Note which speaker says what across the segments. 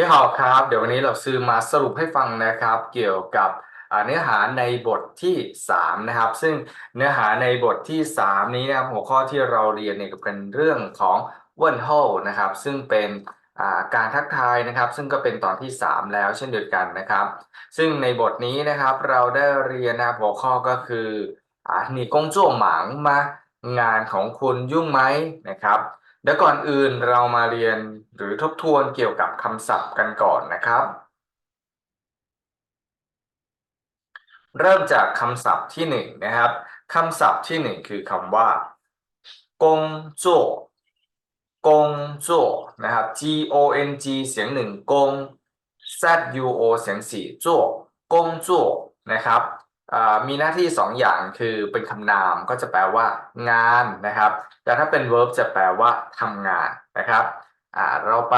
Speaker 1: พี่หอกครับ เดี๋ยววันนี้เราซื้อมาสรุปให้ฟังนะครับ เกี่ยวกับเนื้อหาในบทที่ 3 นะครับ ซึ่งเนื้อหาในบทที่ 3 นี้นะครับหัวข้อที่เราเรียนเนี่ยก็เป็นเรื่องของเวิร์นโฮนะครับ ซึ่งเป็นการทักทายนะครับ ซึ่งก็เป็นตอนที่ 3 แล้วเช่นเดียวกันนะครับ ซึ่งในบทนี้นะครับเราได้เรียนนะหัวข้อก็คืออ่านี่กงจ้วหมางมางานของคุณยุ่งไหมนะครับ เดี๋ยวก่อนอื่นเรามาเรียนหรือทบทวนเกี่ยวกับคำศัพท์กันก่อนนะครับ เริ่มจากคำศัพท์ที่หนึ่งนะครับคำศัพท์ที่หนึ่งคือคำว่ากงโจกงโจนะครับ G O N G เสียงหนึ่งกง Z U O เสียงสี่โจกงโจนะครับ มีหน้าที่สองอย่างคือเป็นคำนามก็จะแปลว่า งานนะครับแต่ถ้าเป็น verb จะแปลว่าทำงานนะครับเราไป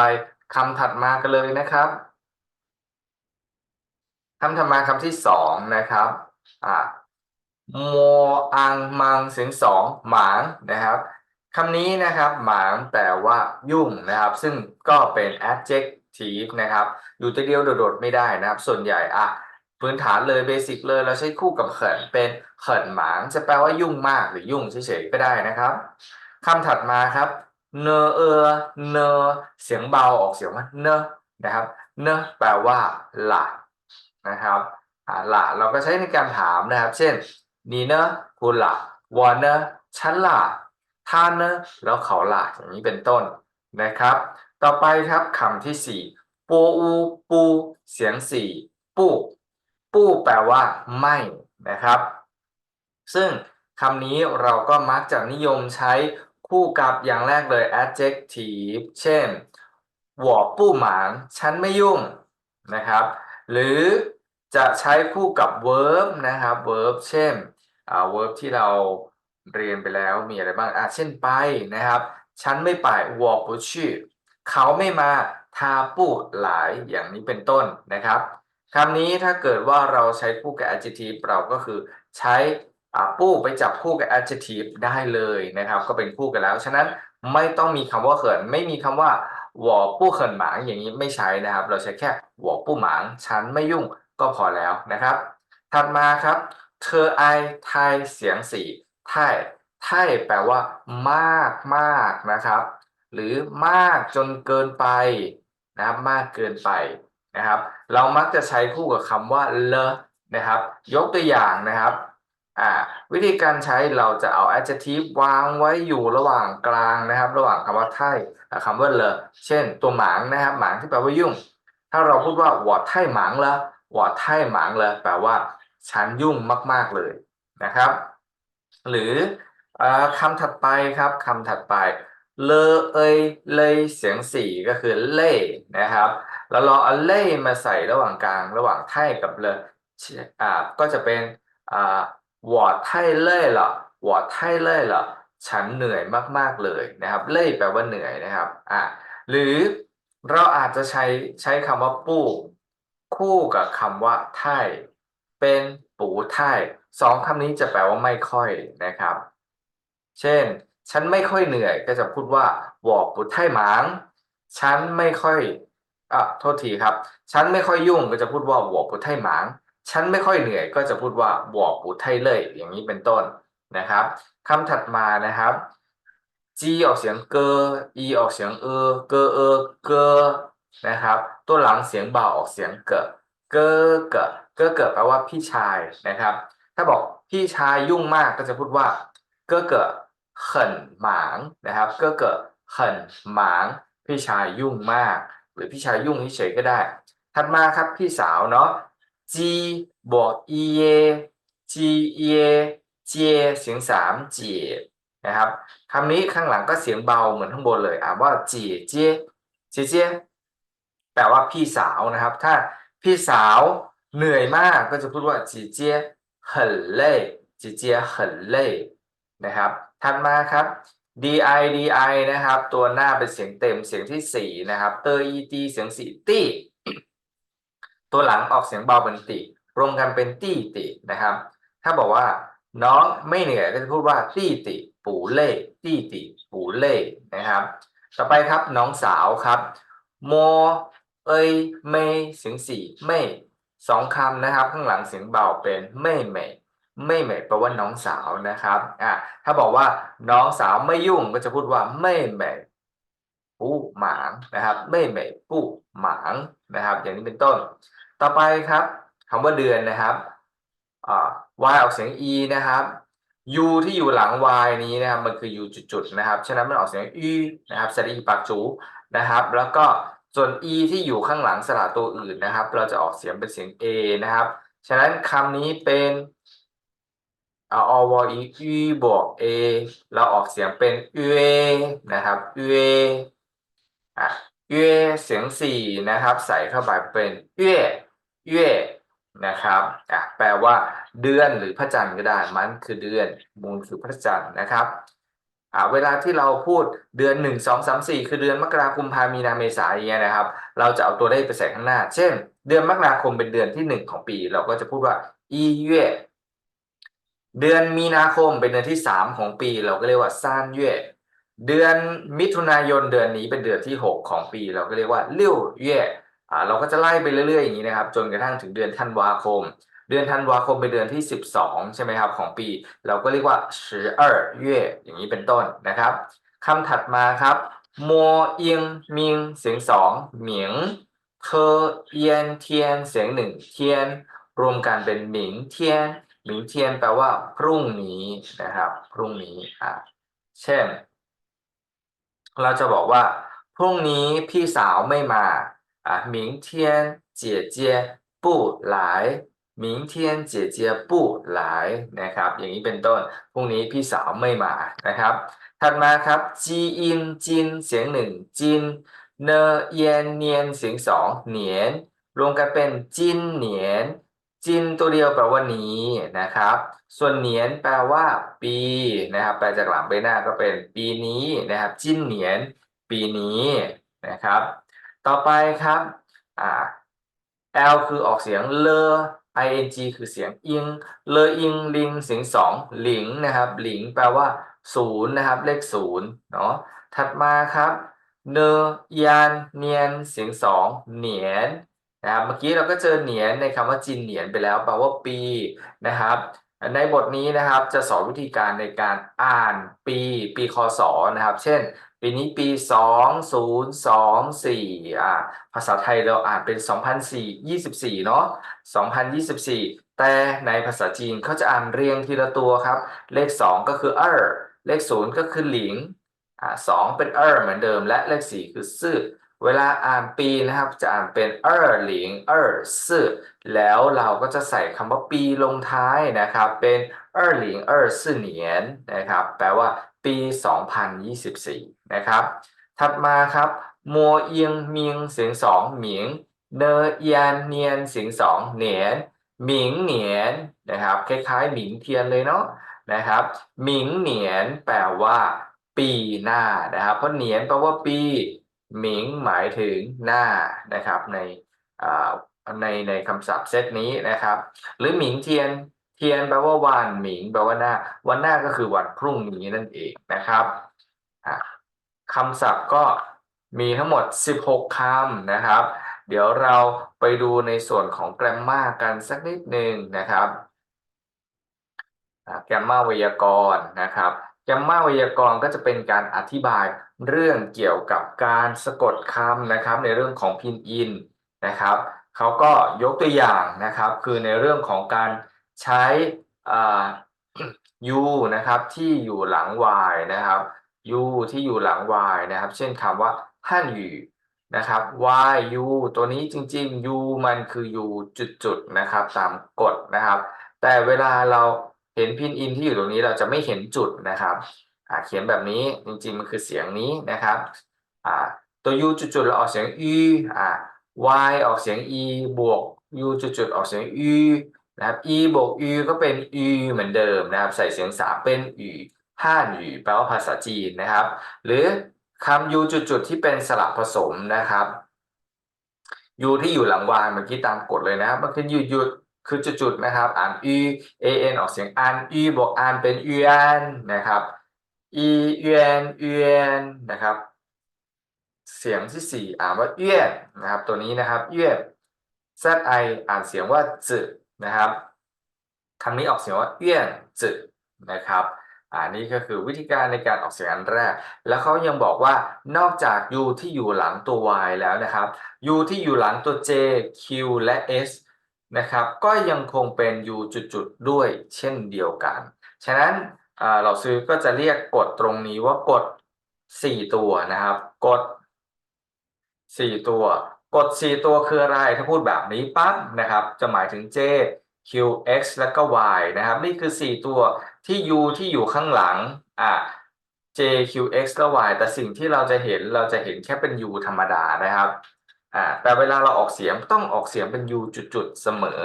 Speaker 1: คำถัดมากันเลยนะครับคำถัดมาคำที่สองนะครับโมอังมังเสียงสองหมางนะครับคำนี้นะครับหมางแปลว่ายุ่งนะครับ ซึ่งก็เป็น adjective นะครับ อยู่ตัวเดียวโดดๆไม่ได้นะครับ ส่วนใหญ่อะ พื้นฐานเลยเบสิกเลยเราใช้คู่กับเขินเป็นเขินหมางจะแปลว่ายุ่งมากหรือยุ่งเฉยๆก็ได้นะครับคำถัดมาครับเนเออเนเสียงเบาออกเสียงว่าเนนะครับเนแปลว่าละนะครับอ่าละเราก็ใช้ในการถามนะครับ เช่นนี่เนคุณละวอเนฉันละท่านเนแล้วเขาละอย่างนี้เป็นต้นนะครับ ต่อไปครับคำที่สี่ปูอูปูเสียงสี่ปู ปู้แปลว่า ไม่นะครับ ซึ่งคำนี้เราก็มักจะนิยมใช้คู่กับอย่างแรกเลย adjective เช่นหวอปู้หมางฉันไม่ยุ่งนะครับ หรือจะใช้คู่กับ verb นะครับ verb เช่น verb ที่เราเรียนไปแล้วมีอะไรบ้างอะเช่นไปนะครับ ฉันไม่ไปวอปูชื่อเขาไม่มาทาปู้หลายอย่างนี้เป็นต้นนะครับ คำนี้ถ้าเกิดว่าเราใช้คู่กับ adjective เราก็คือใช้ปู้ไปจับคู่กับ adjective ได้เลยนะครับ ก็เป็นคู่กันแล้ว ฉะนั้นไม่ต้องมีคำว่าเขิน ไม่มีคำว่าหวอปู้เขินหมางอย่างนี้ไม่ใช้นะครับ เราใช้แค่หวอปู้หมาง ฉันไม่ยุ่งก็พอแล้วนะครับ ถัดมาครับ เธอไอไทยเสียงสี่ไทยไทยแปลว่ามากมากนะครับ หรือมากจนเกินไปนะครับมากเกินไปนะครับ เรามักจะใช้คู่กับคำว่าเลนะครับ ยกตัวอย่างนะครับอ่าวิธีการใช้เราจะเอา adjective วางไว้อยู่ระหว่างกลางนะครับ ระหว่างคำว่าไทยกัคำว่าเลเช่น ตัวหมางนะครับหมางที่แปลว่ายุ่ง ถ้าเราพูดว่าวอดไทยหมางเลวอดไทยหมางเลแปลว่าฉันยุ่งมาก ๆเลยนะครับ หรืออคำถัดไปครับคำถัดไป เลเอยเล่เสียงสี่ก็คือเล่นะครับ แล้วเราเอาเล่มาใส่ระหว่างกลางระหว่างไทยกับเลอ่าก็จะเป็นอ่าวอดไทยเล่หรอวอดไทยเล่หรอฉันเหนื่อยมากๆเลยนะครับเล่แปลว่าเหนื่อยนะครับอ่าหรือเราอาจจะใช้ใช้คำว่าปู่คู่กับคำว่าไทยเป็นปู่ไทยสองคำนี้จะแปลว่าไม่ค่อยนะครับ เช่น ฉันไม่ค่อยเหนื่อย ก็จะพูดว่าหวอกปุดไทหมาง ฉันไม่ค่อยอะโทษทีครับ ฉันไม่ค่อยยุ่งก็จะพูดว่าหวอกปุดไทหมาง ฉันไม่ค่อยเหนื่อย ก็จะพูดว่าหวอกปุดไทเลย อย่างนี้เป็นต้นนะครับคำถัดมานะครับจีออกเสียงเกออีออกเสียงเออ เกอเออเกอนะครับ ตัวหลังเสียงเบาออกเสียงเกอเกอเกอเกอเกอแปลว่าพี่ชายนะครับ ถ้าบอกพี่ชายยุ่งมากก็จะพูดว่าเกอเกอ เขินหมางนะครับ ก็เกิดเขินหมางพี่ชายยุ่งมาก หรือพี่ชายยุ่งเฉยก็ได้ ถัดมาครับพี่สาวเนาะจีบวกอีเยจีเยเจเสียงสามเจนะครับคำนี้ข้างหลังก็เสียงเบาเหมือนข้างบนเลยอ่านว่าเจเจเจเจแปลว่าพี่สาวนะครับ ถ้าพี่สาวเหนื่อยมากก็จะพูดว่าจเจเหินเล่จเจียเหินเล่นะครับ ถัดมาครับ di di นะครับ ตัวหน้าเป็นเสียงเต็มเสียงที่สี่นะครับเตอ ed เสียงสี่ตีตัวหลังออกเสียงเบาเป็นติรวมกันเป็นตีตินะครับ ถ้าบอกว่าน้องไม่เหนื่อยก็จะพูดว่าตีติปูเล่ตีติปูเล่นะครับ ต่อไปครับน้องสาวครับโมเอยไม่เสียงสี่ไม่สองคำนะครับ ข้างหลังเสียงเบาเป็นไม่เม่ ไม่เหม่แปลว่าน้องสาวนะครับอะถ้าบอกว่าน้องสาวไม่ยุ่งก็จะพูดว่าไม่เหม่ปู้หมางนะครับ ไม่เหม่ปู้หมางนะครับ อย่างนี้เป็นต้น ต่อไปครับคำว่าเดือนนะครับอ่า y ออกเสียง e นะครับ u ที่อยู่หลัง y นี้นะครับมันคือ u จุดๆนะครับ ฉะนั้นมันออกเสียง e นะครับสระอีปากจูนะครับ แล้วก็ส่วน e ที่อยู่ข้างหลังสระตัวอื่นนะครับ เราจะออกเสียงเป็นเสียง a นะครับ ฉะนั้นคำนี้เป็น เอา o w e e บวก a เราออกเสียงเป็นเอนะครับเออะเอเสียงสี่นะครับ ใส่เข้าไปเป็นเอเอนะครับอะแปลว่า เดือนหรือพระจันทร์ก็ได้มันคือเดือนมูลคือพระจันทร์นะครับอ่าเวลาที่เราพูดเดือนหนึ่งสองสามสี่คือเดือนมกราคมพามีนาเมษาอย่างเงี้ยนะครับ เราจะเอาตัวเลขไปใส่ข้างหน้า เช่น เดือนมกราคมเป็นเดือนที่หนึ่งของปี เราก็จะพูดว่าอีเย่ เดือนมีนาคมเป็นเดือนที่สามของปีเราก็เรียกว่าซานเย่เดือนมิถุนายนเดือนนี้เป็นเดือนที่หกของปี เราก็เรียกว่าเลี้ยวเย่อ่าเราก็จะไล่ไปเรื่อยๆอย่างนี้นะครับ จนกระทั่งถึงเดือนธันวาคม เดือนธันวาคมเป็นเดือนที่ 12 ใช่ไหมครับของปี เราก็เรียกว่าสิบ二月อย่างนี้เป็นต้นนะครับคำถัดมาครับโมเอิงมิงเสียงสองเหมียงเคเอียนเทียนเสียงหนึ่งเทียน รวมกันเป็นหมิงเทียน หมิงเทียนแปลว่าพรุ่งนี้นะครับ พรุ่งนี้อ่ะเช่น เราจะบอกว่า พรุ่งนี้พี่สาวไม่มาอ่ะ明天姐姐不来明天姐姐不来นะครับ อย่างนี้เป็นต้น พรุ่งนี้พี่สาวไม่มานะครับ ถัดมาครับจีอินจินเสียงหนึ่งจินเนเอียนเนียนเสียงสองเหนียน รวมกันเป็นจินเหนียน จินตัวเดียวแปลว่านี้นะครับ ส่วนเหนียนแปลว่า ปีนะครับ แปลจากหลังไปหน้าก็เป็นปีนี้นะครับ จินเหนียน ปีนี้นะครับ ต่อไปครับอ่า L คือออกเสียงเลอ ing คือเสียงอิง เลออิงลิงเสียงสองหลิงนะครับ หลิงแปลว่าศูนย์นะครับ เลขศูนย์เนาะถัดมาครับ เนยานเนียนเสียงสองเหนียน นะครับเมื่อกี้เราก็เจอเหนียนในคำว่าจินเหนียนไปแล้วแปลว่าปีนะครับ ในบทนี้นะครับจะสอนวิธีการในการอ่านปี ปีคศนะครับ เช่น ปีนี้ปี 2024อ่าภาษาไทยเราอ่านเป็น 2024เนาะ2024 แต่ในภาษาจีนเขาจะอ่านเรียงทีละตัวครับ เลข 2 ก็คือเออเลข 0 ก็คือหลิงอ่าสองเป็นเออเหมือนเดิม และเลข 4 คือซื่อ เวลาอ่านปีนะครับจะอ่านเป็นเออหลิงเออซื่อแล้วเราก็จะใส่คำว่าปีลงท้ายนะครับ เป็นเออหลิงเออซื่อเหนียนนะครับ แปลว่าปี 2024 นะครับ ถัดมาครับมัวเอียงมิงเสียงสองหมิง เนเอียนเนียนเสียงสองเหนียนหมิงเหนียนนะครับ คล้ายๆหมิงเทียนเลยเนาะนะครับหมิงเหนียนแปลว่า ปีหน้านะครับ เพราะเหนียนแปลว่าปี หมิงหมายถึงหน้านะครับในในในคำศัพท์เซตนี้นะครับ หรือหมิงเทียนเทียนแปลว่าวันหมิงแปลว่าหน้า วันหน้าก็คือวันพรุ่งนี้นั่นเองนะครับคำศัพท์ก็มีทั้งหมด 16 คำนะครับ เดี๋ยวเราไปดูในส่วนของแกรมมากันสักนิดหนึ่งนะครับแกรมมาไวยากรณ์นะครับแกรมมาไวยากรณ์ก็จะเป็นการอธิบาย เรื่องเกี่ยวกับการสะกดคำนะครับ ในเรื่องของพินอินนะครับเขาก็ยกตัวอย่างนะครับ คือในเรื่องของการใช้ยูนะครับที่อยู่หลัง y นะครับ u ที่อยู่หลัง y นะครับ เช่นคำว่าฮั่นยู่นะครับ y u ตัวนี้จริงๆ u มันคือ u จุดๆนะครับตามกฎนะครับ แต่เวลาเราเห็นพินอินที่อยู่ตรงนี้เราจะไม่เห็นจุดนะครับ เขียนแบบนี้จริงๆมันคือเสียงนี้นะครับตัว u จุดๆเราออกเสียง u อ่า y ออกเสียง e บวก u จุดๆออกเสียง u นะครับ e บวก u ก็เป็น u เหมือนเดิมนะครับ ใส่เสียงสามเป็น u ห้านอยู่แปลว่าภาษาจีนนะครับ หรือคำ u จุดๆที่เป็นสระผสมนะครับ u ที่อยู่หลัง y เมื่อกี้ตามกฎเลยนะครับมันคือ u หยุดคือจุดๆนะครับ อ่าน u a n ออกเสียงอัน u บวกอันเป็น u n นะครับ e u n u n นเยวนนะครับ เสียงที่สี่อ่านว่าเยี่ยนนะครับ ตัวนี้นะครับเยี่ยน z i อ่านเสียงว่าจึนะครับคำนี้ออกเสียงว่าเยี่ยนจึนะครับอ่านี่ก็คือวิธีการในการออกเสียงอันแรก แล้วเขายังบอกว่านอกจาก u ที่อยู่หลังตัว y แล้วนะครับ u ที่อยู่หลังตัว j q และ s นะครับ ก็ยังคงเป็น u จุดๆด้วยเช่นเดียวกัน ฉะนั้น อ่าเราซื้อก็จะเรียกกฎตรงนี้ว่ากฎ4ตัวนะครับ กฎ4ตัว กฎ4ตัวคืออะไร ถ้าพูดแบบนี้ปั๊บนะครับ จะหมายถึง j q x แล้วก็ y นะครับ นี่คือ4ตัวที่ u ที่อยู่ข้างหลังอะ j q x และ y แต่สิ่งที่เราจะเห็นเราจะเห็นแค่เป็น u ธรรมดานะครับอ่าแต่เวลาเราออกเสียงต้องออกเสียงเป็น u จุดๆเสมอ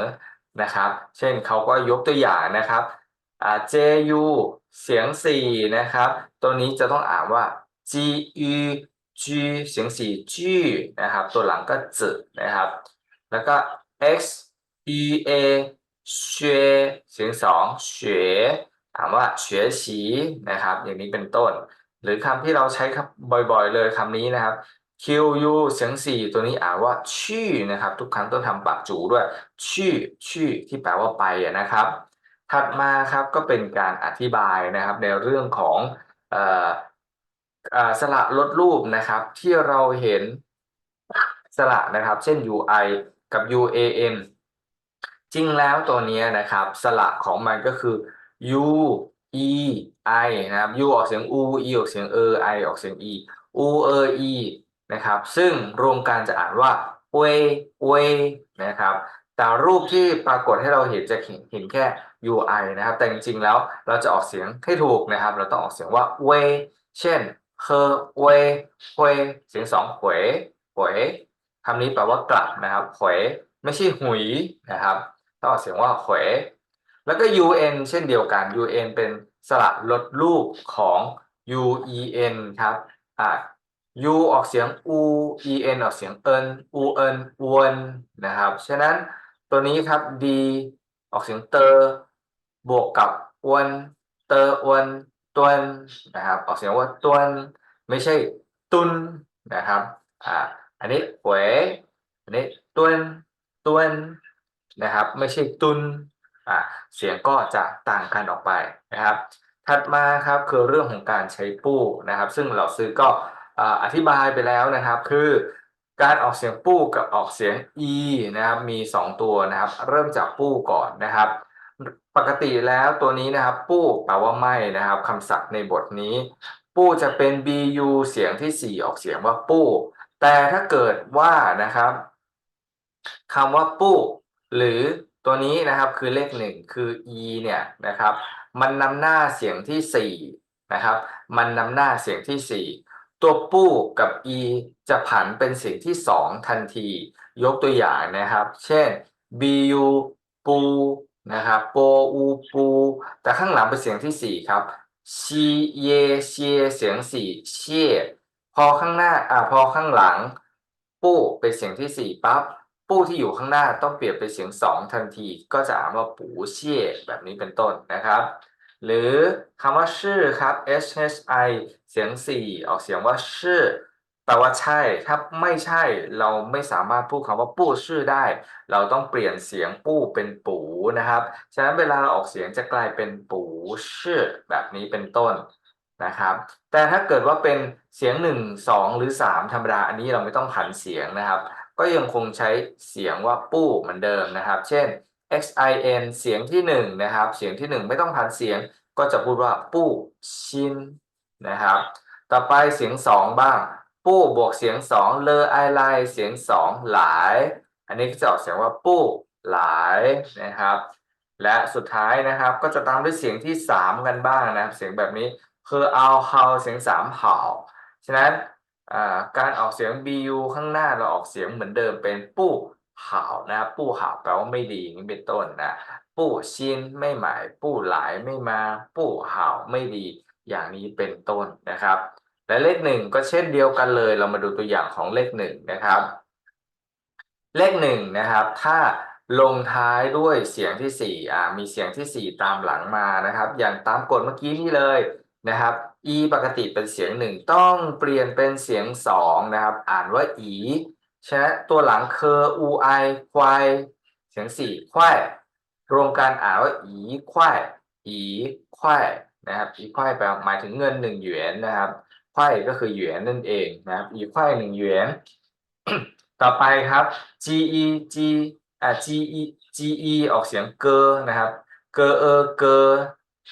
Speaker 1: นะครับ เช่นเขาก็ยกตัวอย่างนะครับ อ่า j u เสียง4นะครับ ตัวนี้จะต้องอ่านว่า g u g เสียง4 g นะครับ ตัวหลังก็จนะครับ แล้วก็ x e a เ学เสียงสองเฉถามว่าเฉฉีนะครับ อย่างนี้เป็นต้น หรือคำที่เราใช้ครับบ่อยๆเลยคำนี้นะครับ q u เสียงสี่ตัวนี้อ่านว่าชื่อนะครับ ทุกครั้งต้องทำปากจูด้วย ชื่อชื่อที่แปลว่าไปนะครับ ถัดมาครับก็เป็นการอธิบายนะครับในเรื่องของออสระลดรูปนะครับ ที่เราเห็นสระนะครับ เช่น ui กับ uan จริงแล้วตัวนี้นะครับ สระของมันก็คือ u e i นะครับ u ออกเสียง u e ออกเสียง e i ออกเสียง e u e e นะครับ ซึ่งรวมกันจะอ่านว่าเวเวนะครับ แต่รูปที่ปรากฏให้เราเห็นจะเห็นแค่ ui นะครับ แต่จริงๆแล้วเราจะออกเสียงให้ถูกนะครับ เราต้องออกเสียงว่าเวเช่นเคเวเวเสียงสองหวยหวยคำนี้แปลว่ากลับนะครับหวยไม่ใช่หุยนะครับต้องออกเสียงว่าหวยแล้วก็ un เช่นเดียวกัน un เป็นสระลดรูปของ uen ครับอ่า u ออกเสียง u en ออกเสียง en UN u n นะครับ ฉะนั้นตัวนี้ครับ d ออกเสียงเตอ บวกกับ u n เตอ u n ตวนนะครับออกเสียงว่าตวนไม่ใช่ตุนนะครับอ่าอันนี้หวยอันนี้ตวนตวนนะครับ ไม่ใช่ตุนอ่าเสียงก็จะต่างกันออกไปนะครับ ถัดมาครับคือเรื่องของการใช้ปู้นะครับ ซึ่งเราซื้อก็อธิบายไปแล้วนะครับ คือการออกเสียงปู้กับออกเสียง e นะครับ มี 2 ตัวนะครับ เริ่มจากปู้ก่อนนะครับ ปกติแล้วตัวนี้นะครับปู้แปลว่าไม่นะครับคำศัพท์ในบทนี้ ปู้จะเป็น bu เสียงที่ 4 ออกเสียงว่าปู้ แต่ถ้าเกิดว่านะครับคำว่าปู้ หรือตัวนี้นะครับคือเลขหนึ่งคือ e เนี่ยนะครับ มันนำหน้าเสียงที่ 4 นะครับ มันนำหน้าเสียงที่ 4 ตัวปู้กับ e จะผันเป็นเสียงที่ 2 ทันที ยกตัวอย่างนะครับ เช่น bu ปู นะครับโปอูปูแต่ข้างหลังเป็นเสียงที่4ครับชีเยเชียเสียง4เชี่ยพอข้างหน้าอ่าพอข้างหลัง ปู้เป็นเสียงที่4ปั๊บปู้ที่อยู่ข้างหน้าต้องเปลี่ยนเป็นเสียง2ทันที ก็จะอ่านว่าปูเชี่ยแบบนี้เป็นต้นนะครับ หรือคำว่าชื่อครับ s h i เสียง4ออกเสียงว่าชื่อ แปลว่าใช่ ถ้าไม่ใช่ เราไม่สามารถพูดคำว่าปู้ชื่อได้ เราต้องเปลี่ยนเสียงปู้เป็นปูนะครับ ฉะนั้นเวลาเราออกเสียงจะกลายเป็นปูชื่อแบบนี้เป็นต้นนะครับ แต่ถ้าเกิดว่าเป็นเสียง 1 2 หรือ 3 ธรรมดา อันนี้เราไม่ต้องผันเสียงนะครับ ก็ยังคงใช้เสียงว่าปู้เหมือนเดิมนะครับ เช่น xin เสียงที่1นะครับ เสียงที่ 1 ไม่ต้องผันเสียง ก็จะพูดว่าปู้ชินนะครับ ต่อไปเสียง 2 บ้าง ปู้บวกเสียง2เลอไอไลเสียง2หลาย อันนี้ก็จะออกเสียงว่าปู้หลายนะครับ และสุดท้ายนะครับก็จะตามด้วยเสียงที่3กันบ้างนะครับ เสียงแบบนี้คือเอาเฮาเสียง3เห่าฉะนั้นการออกเสียง bu ข้างหน้าเราออกเสียงเหมือนเดิมเป็นปู้เห่านะครับปู้เห่าแปลว่าไม่ดีอย่างนี้เป็นต้นนะปู้ชินไม่หมายปู้หลายไม่มา ปู้เห่าไม่ดีอย่างนี้เป็นต้นนะครับ และเลขหนึ่งก็เช่นเดียวกันเลย เรามาดูตัวอย่างของเลขหนึ่งนะครับ เลขหนึ่งนะครับ ถ้าลงท้ายด้วยเสียงที่สี่อ่ามีเสียงที่สี่ตามหลังมานะครับ อย่างตามกฎเมื่อกี้นี่เลยนะครับอีปกติเป็นเสียงหนึ่งต้องเปลี่ยนเป็นเสียงสองนะครับ อ่านว่าอีฉะนั้นตัวหลังเคออูไอควายเสียงสี่ควายรวมกันอ่านว่าอีควายอีควายนะครับอีควายแปลหมายถึงเงินหนึ่งหยวนนะครับ ควายก็คือหยวนนั่นเองนะครับอีควายหนึ่งหยวนต่อไปครับ G E G อ่า G E G E ออกเสียงเกอนะครับ เกอเออเกอ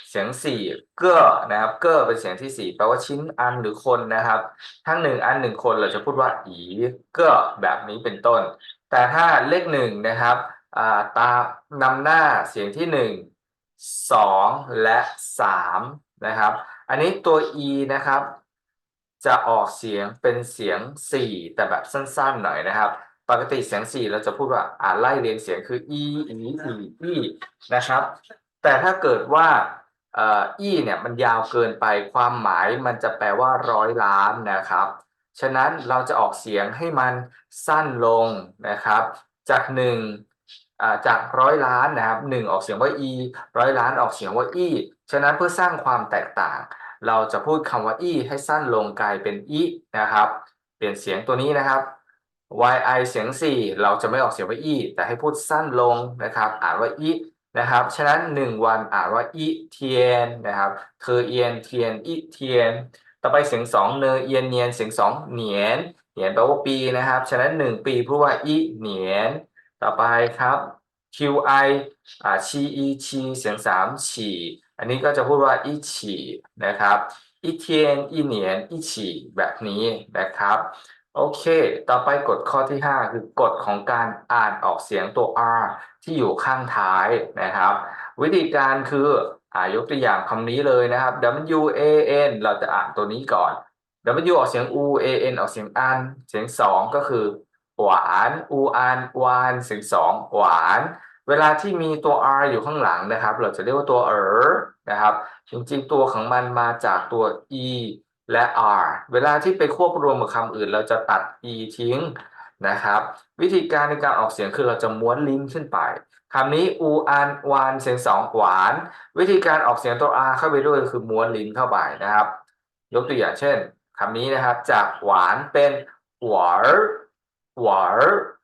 Speaker 1: เสียงสี่เก้อนะครับ เก้อเป็นเสียงที่สี่แปลว่าชิ้นอันหรือคนนะครับ ทั้งหนึ่งอันหนึ่งคนเราจะพูดว่าอีเก้อแบบนี้เป็นต้น แต่ถ้าเลขหนึ่งนะครับอ่าตานำหน้าเสียงที่หนึ่งสองและสามนะครับ อันนี้ตัว e นะครับ จะออกเสียงเป็นเสียง4แต่แบบสั้นๆหน่อยนะครับ ปกติเสียง4เราจะพูดว่าอ่าไล่เรียงเสียงคือ e e e e นะครับ แต่ถ้าเกิดว่าอ่อ e เนี่ยมันยาวเกินไปความหมายมันจะแปลว่าร้อยล้านนะครับ ฉะนั้นเราจะออกเสียงให้มันสั้นลงนะครับ จากหนึ่งอ่าจากร้อยล้านนะครับหนึ่งออกเสียงว่า e ร้อยล้านออกเสียงว่า e ฉะนั้นเพื่อสร้างความแตกต่าง เราจะพูดคำว่า e ให้สั้นลงกลายเป็น i นะครับ เปลี่ยนเสียงตัวนี้นะครับ yi เสียง 4 เราจะไม่ออกเสียงว่า i แต่ให้พูดสั้นลงนะครับ อ่านว่า i นะครับ ฉะนั้น 1 วันอ่านว่า i เทียนนะครับเธอเอียนเทียน i เทียน ต่อไปเสียง 2 เนอเอียนเนียนเสียง 2 เหนียนเหนียนแปลว่าปีนะครับ ฉะนั้น 1 ปีพูดว่า i เหนียน ต่อไปครับ qi อ่าชีอีชีเสียง 3 ฉี่ อันนี้ก็จะพูดว่าอีฉี่นะครับอีเทียนอีเหนียนอีฉี่แบบนี้นะครับโอเค ต่อไปกฎข้อที่ 5 คือกฎของการอ่านออกเสียงตัว R ที่อยู่ข้างท้ายนะครับ วิธีการคืออายกตัวอย่างคำนี้เลยนะครับ W A N เราจะอ่านตัวนี้ก่อน W ออกเสียง U A N ออกเสียงอัน เสียง 2 ก็คือ หวาน U อันวานเสียง 2 หวาน เวลาที่มีตัว r อยู่ข้างหลังนะครับ เราจะเรียกว่าตัวเออนะครับ จริงๆ ตัวของมันมาจากตัว e และ r เวลาที่ไปควบรวมกับคำอื่น เราจะตัด e ทิ้งนะครับ วิธีการในการออกเสียงคือเราจะม้วนลิ้นขึ้นไปคำนี้อูอันวานเสียงสองหวาน วิธีการออกเสียงตัว r เข้าไปด้วยคือม้วนลิ้นเข้าไปนะครับ ยกตัวอย่างเช่นคำนี้นะครับ จากหวานเป็นหวานหวาน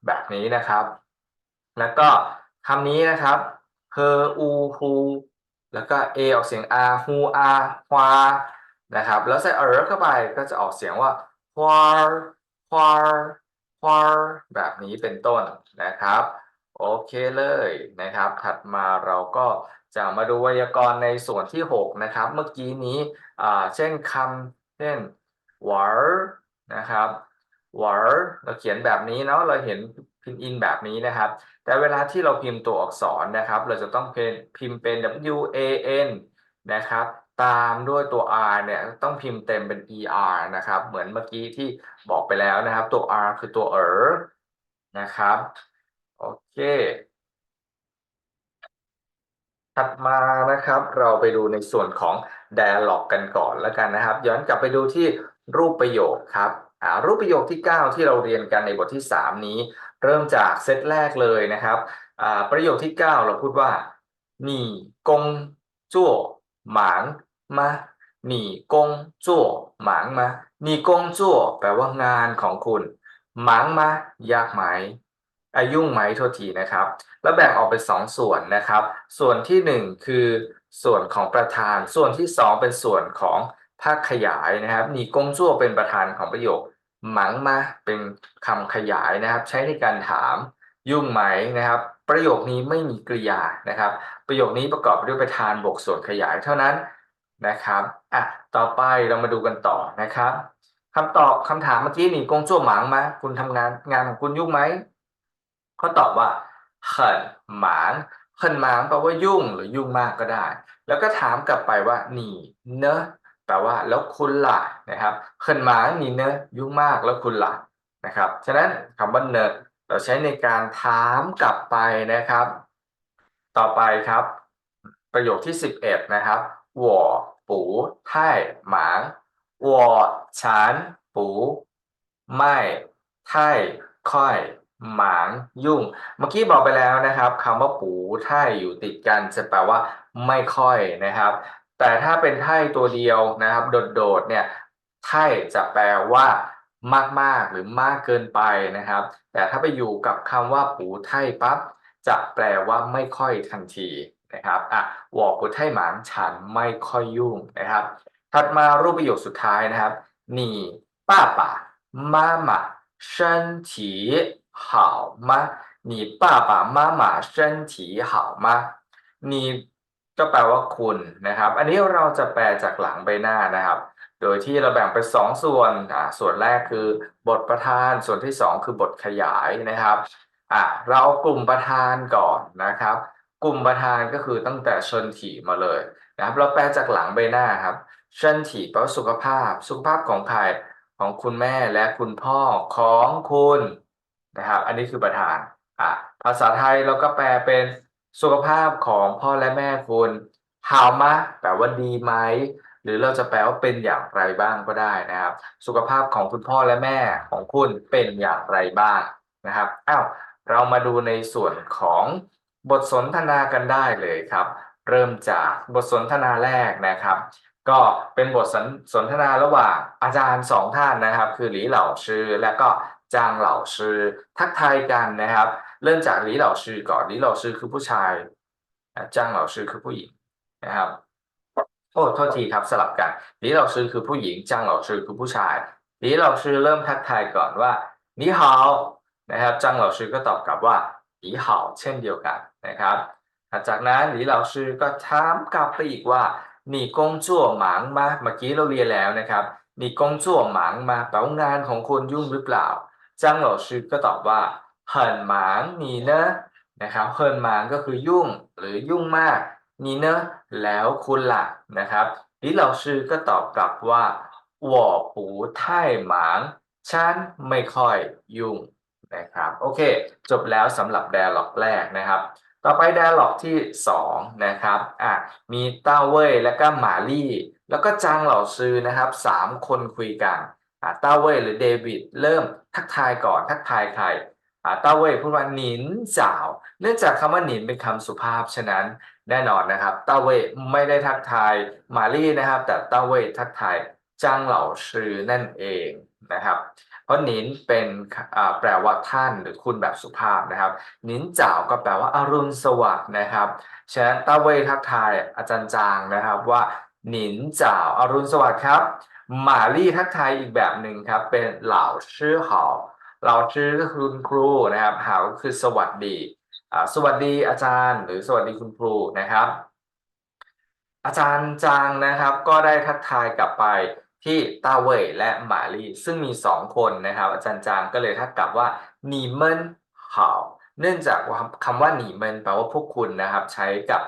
Speaker 1: แบบนี้นะครับ แล้วก็ คำนี้นะครับเฮออูฮูแล้วก็ a ออกเสียง r ฮูอาฮวานะครับ แล้วใส่เออเข้าไปก็จะออกเสียงว่าฮวาฮวาฮวาแบบนี้เป็นต้นนะครับ โอเคเลยนะครับ ถัดมาเราก็จะมาดูไวยากรณ์ในส่วนที่ 6 นะครับ เมื่อกี้นี้เช่นคำเช่นหวานะครับหวาเราเขียนแบบนี้เนาะเราเห็น พิมพ์อินแบบนี้นะครับ แต่เวลาที่เราพิมพ์ตัวอักษรนะครับ เราจะต้องพิมพ์เป็น W A N นะครับ ตามด้วยตัว R เนี่ยต้องพิมพ์เต็มเป็น ER นะครับ เหมือนเมื่อกี้ที่บอกไปแล้วนะครับ ตัว R คือตัวเออนะครับ โอเค ถัดมานะครับ เราไปดูในส่วนของ dialog กันก่อนแล้วกันนะครับ ย้อนกลับไปดูที่รูปประโยคครับอ่ารูปประโยคที่ 9 ที่เราเรียนกันในบทที่ 3 นี้ เริ่มจากเซตแรกเลยนะครับประโยคที่ 9 เราพูดว่าหนี่กงจั่วหมางมาหนี่กงจั่วหมางมาหนี่กงจั่วแปลว่างานของคุณหมางมายากไหมอายุ่งไหมโทษทีนะครับ แล้วแบ่งออกเป็นสองส่วนนะครับ ส่วนที่หนึ่งคือส่วนของประธาน ส่วนที่สองเป็นส่วนของภาคขยายนะครับหนีกงจั่วเป็นประธานของประโยค หมังมาเป็นคำขยายนะครับ ใช้ในการถามยุ่งไหมนะครับ ประโยคนี้ไม่มีกริยานะครับ ประโยคนี้ประกอบด้วยประธานบวกส่วนขยายเท่านั้นนะครับอะต่อไปเรามาดูกันต่อนะครับคำตอบคำถามเมื่อกี้นี่กงจั่วหมังมาคุณทำงานงานของคุณยุ่งไหมเขาตอบว่าเขินหมางเขินหมางแปลว่ายุ่งหรือยุ่งมากก็ได้ แล้วก็ถามกลับไปว่านี่เนอะ แปลว่าแล้วคุณล่ะนะครับ很忙你呢ยุ่งมากแล้วคุณล่ะนะครับ ฉะนั้นคำว่าเนอะเราใช้ในการถามกลับไปนะครับ ต่อไปครับ ประโยคที่ 11 นะครับ我不太忙我ฉันปูไม่太ค่อยหมางยุ่ง เมื่อกี้บอกไปแล้วนะครับคำว่าปูไท่อยู่ติดกันจะแปลว่าไม่ค่อยนะครับ แต่ถ้าเป็นไท่ตัวเดียวนะครับ โดดๆเนี่ยไท่จะแปลว่ามากๆหรือมากเกินไปนะครับ แต่ถ้าไปอยู่กับคำว่าปูไท่ปั๊บจะแปลว่าไม่ค่อยทันทีนะครับอ่ะวอปูไท่หมานฉันไม่ค่อยยุ่งนะครับ ถัดมารูปประโยคสุดท้ายนะครับ你爸爸妈妈身体好吗你爸爸妈妈身体好吗你 ก็แปลว่าคุณนะครับ อันนี้เราจะแปลจากหลังใบหน้านะครับ โดยที่เราแบ่งเป็นสองส่วนอ่าส่วนแรกคือบทประธานส่วนที่สองคือบทขยายนะครับอะเราเอากลุ่มประธานก่อนนะครับ กลุ่มประธานก็คือตั้งแต่ชนถีมาเลยนะครับ เราแปลจากหลังใบหน้าครับชนถีแปลว่าสุขภาพ สุขภาพของใครของคุณแม่และคุณพ่อของคุณนะครับ อันนี้คือประธานอะภาษาไทยเราก็แปลเป็น สุขภาพของพ่อและแม่คุณหาวมะแปลว่าดีไหม หรือเราจะแปลว่าเป็นอย่างไรบ้างก็ได้นะครับ สุขภาพของคุณพ่อและแม่ของคุณเป็นอย่างไรบ้างนะครับอ้าวเรามาดูในส่วนของบทสนทนากันได้เลยครับ เริ่มจากบทสนทนาแรกนะครับ ก็เป็นบทสนสนทนาระหว่างอาจารย์สองท่านนะครับ คือหลีเหล่าชื่อและก็จางเหล่าชื่อทักทายกันนะครับ เริ่มจากลีเหล่าชื่อก่อนลีเหล่าชื่อคือผู้ชายจ้างเหล่าชื่อคือผู้หญิงนะครับโอ้โทษทีครับสลับกันลีเหล่าชื่อคือผู้หญิงจ้างเหล่าชื่อคือผู้ชายลีเหล่าชื่อเริ่มทักทายก่อนว่า你好นะครับจ้างเหล่าชื่อก็ตอบกลับว่า你好เช่นเดียวกันนะครับจากนั้นหลีเหล่าชื่อก็ถามกลับไปอีกว่าหนีกงจั่วหมางมาเมื่อกี้เราเรียนแล้วนะครับหนีกงจั่วหมางมาแปลว่างานของคุณยุ่งหรือเปล่าจ้างเหล่าชื่อก็ตอบว่า 很忙你呢นะครับ很忙ก็คือยุ่งหรือยุ่งมาก นี่เนอะแล้วคุณล่ะนะครับ李老师ก็ตอบกลับว่า我不太忙ฉันไม่ค่อยยุ่งนะครับ โอเค จบแล้วสำหรับ dialog แรกนะครับ ต่อไป dialog ที่สองนะครับอ่ะมีเต้าเว่ยแล้วก็หมาลี่ แล้วก็จางเหล่าซือนะครับสามคนคุยกันอ่ะเต้าเว่ยหรือเดวิดเริ่มทักทายก่อนทักทายใครอ่ะ เต้าเว่ยพูดว่าหนินจ่าว เนื่องจากคำว่าหนินเป็นคำสุภาพฉะนั้นแน่นอนนะครับ เต้าเว่ยไม่ได้ทักทายมาลี่นะครับ แต่เต้าเว่ยทักทายจางเหล่าชื่อนั่นเองนะครับ เพราะหนินเป็นอ่าแปลว่าท่านหรือคุณแบบสุภาพนะครับหนินจ่าวก็แปลว่าอรุณสวัสดิ์นะครับฉะนั้นเต้าเว่ยทักทายอาจารย์จางนะครับว่าหนินจ่าวอรุณสวัสดิ์ครับ หมาลี่ทักทายอีกแบบหนึ่งครับ เป็นเหล่าชื่อหา เหล่าชื่อก็คือคุณครูนะครับหาก็คือสวัสดีสวัสดีอาจารย์ หรือสวัสดีคุณครูนะครับ อาจารย์จางนะครับ ก็ได้ทักทายกลับไปที่ตาเว่ยและหมาลี่ซึ่งมีสองคนนะครับ อาจารย์จางก็เลยทักกลับว่าหนีเมิน好เนื่องจากว่าคำว่าหนีเมินแปลว่าพวกคุณนะครับ ใช้กับ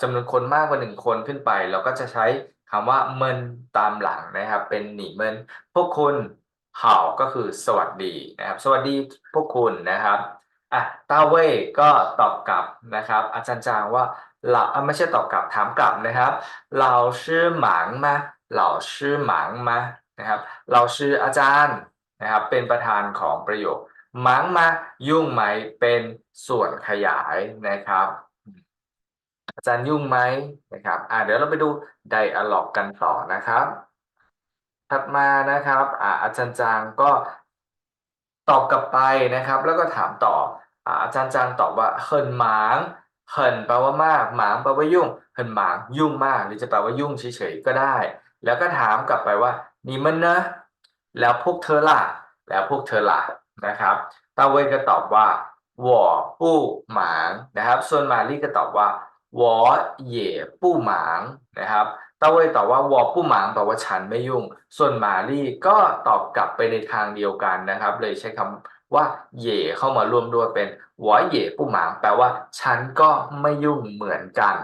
Speaker 1: จำนวนคนมากกว่าหนึ่งคนขึ้นไป เราก็จะใช้คำว่าเมินตามหลังนะครับ เป็นหนีเมินพวกคุณ เห่าก็คือสวัสดีนะครับ สวัสดีพวกคุณนะครับอะต้าเว่ยก็ตอบกลับนะครับ อาจารย์จางว่าเราไม่ใช่ตอบกลับถามกลับนะครับ เราชื่อหมางมาเราชื่อหมางมานะครับ เราชื่ออาจารย์นะครับ เป็นประธานของประโยคหมางมายุ่งไหมเป็นส่วนขยายนะครับอาจารย์ยุ่งไหมนะครับอะเดี๋ยวเราไปดูไดอะล็อกกันต่อนะครับ ถัดมานะครับอาอาจารย์จางก็ตอบกลับไปนะครับ แล้วก็ถามต่ออาอาจารย์จางตอบว่าเฮินหมางเฮินแปลว่ามากหมางแปลว่ายุ่งเฮินหมางยุ่งมาก หรือจะแปลว่ายุ่งเฉยๆก็ได้ แล้วก็ถามกลับไปว่านี่มันนะแล้วพวกเธอล่ะแล้วพวกเธอล่ะนะครับตาเวนก็ตอบว่าหวอปู้หมางนะครับ ส่วนมารีก็ตอบว่าหวอเหย่ปู้หมางนะครับ ตาเว่ยตอบว่า我不忙แปลว่าฉันไม่ยุ่ง ส่วนมาลี่ก็ตอบกลับไปในทางเดียวกันนะครับ เลยใช้คำว่าเหย่เข้ามาร่วมด้วยเป็น我也不忙แปลว่า ฉันก็ไม่ยุ่งเหมือนกัน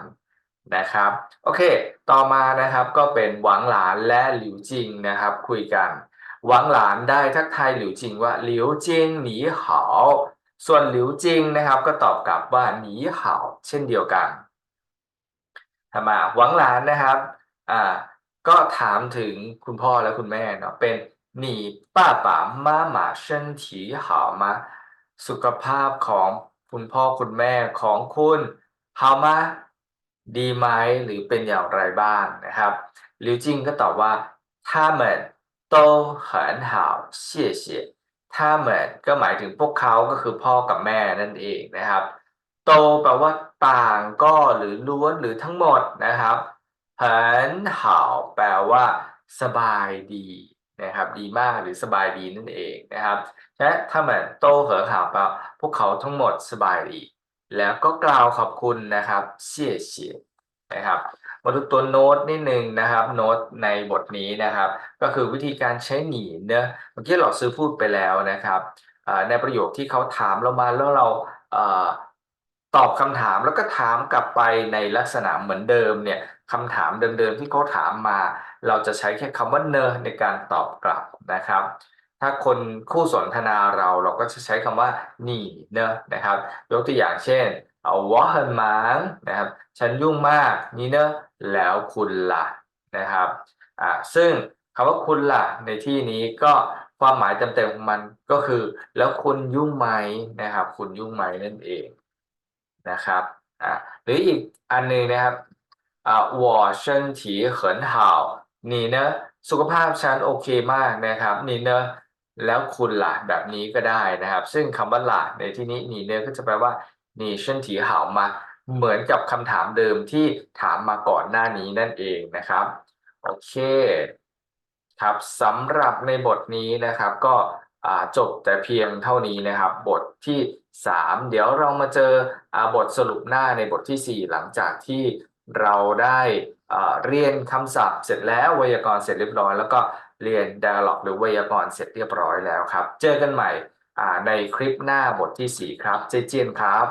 Speaker 1: นะครับ โอเค ต่อมานะครับก็เป็นหวังหลานและหลิวจิงนะครับ คุยกัน หวังหลานได้ทักทายหลิวจิงว่าหลิวจิงหนีเหาส่วนหลิวจิงนะครับ ก็ตอบกลับว่าหนีเหาเช่นเดียวกันทำมาหวังหลานนะครับ อ่าก็ถามถึงคุณพ่อและคุณแม่เนาะเป็น你爸爸妈妈身体好吗สุขภาพของคุณพ่อคุณแม่ของคุณ好吗 ดีไหมหรือเป็นอย่างไรบ้างนะครับลิวจิงก็ตอบว่า他们都很好谢谢他们ก็หมายถึงพวกเขาก็คือพ่อกับแม่นั่นเองนะครับ โตแปลว่าต่างก็หรือล้วนหรือทั้งหมดนะครับ 很好แปลว่า สบายดีนะครับ ดีมากหรือสบายดีนั่นเองนะครับและถ้าเหมือนโตเหอหาแปล่าพวกเขาทั้งหมดสบายดี แล้วก็กล่าวขอบคุณนะครับเชี่ยเฉียนะครับมาดูตัวโน้ตนิดนึงนะครับโน้ตในบทนี้นะครับ ก็คือวิธีการใช้หนีเนอะเมื่อกี้เราซื้อพูดไปแล้วนะครับในประโยคที่เขาถามเรามาแล้วเราตอบคำถามแล้วก็ถามกลับไปในลักษณะเหมือนเดิมเนี่ย คำถามเดิมๆที่เขาถามมา เราจะใช้แค่คำว่าเนอในการตอบกลับนะครับ ถ้าคนคู่สนทนาเราเราก็จะใช้คำว่านี่เนอะนะครับ ยกตัวอย่างเช่นเอาวอหันมางนะครับ ฉันยุ่งมากนี่เนอะแล้วคุณล่ะนะครับอ่าซึ่งคำว่าคุณล่ะในที่นี้ก็ความหมายเต็มๆของมันก็คือ แล้วคุณยุ่งไหมนะครับ คุณยุ่งไหมนั่นเองนะครับอ่าหรืออีกอันหนึงนะครับ อ่า我身体很好你呢สุขภาพฉันโอเคมากนะครับ你呢แล้วคุณล่ะแบบนี้ก็ได้นะครับ ซึ่งคำว่าล่ะในที่นี้你呢ก็จะแปลว่า你身体好吗เหมือนกับคำถามเดิมที่ถามมาก่อนหน้านี้นั่นเองนะครับ โอเค ครับสำหรับในบทนี้นะครับก็อ่าจบแต่เพียงเท่านี้นะครับ บทที่ 3 เดี๋ยวเรามาเจออาบทสรุปหน้าในบทที่ 4 หลังจากที่ เราได้เรียนคำศัพท์เสร็จแล้วไวยากรณ์เสร็จเรียบร้อย แล้วก็เรียน dialog หรือไวยากรณ์เสร็จเรียบร้อยแล้วครับ เจอกันใหม่ในคลิปหน้าบทที่ 4 ครับ เจเจียนครับ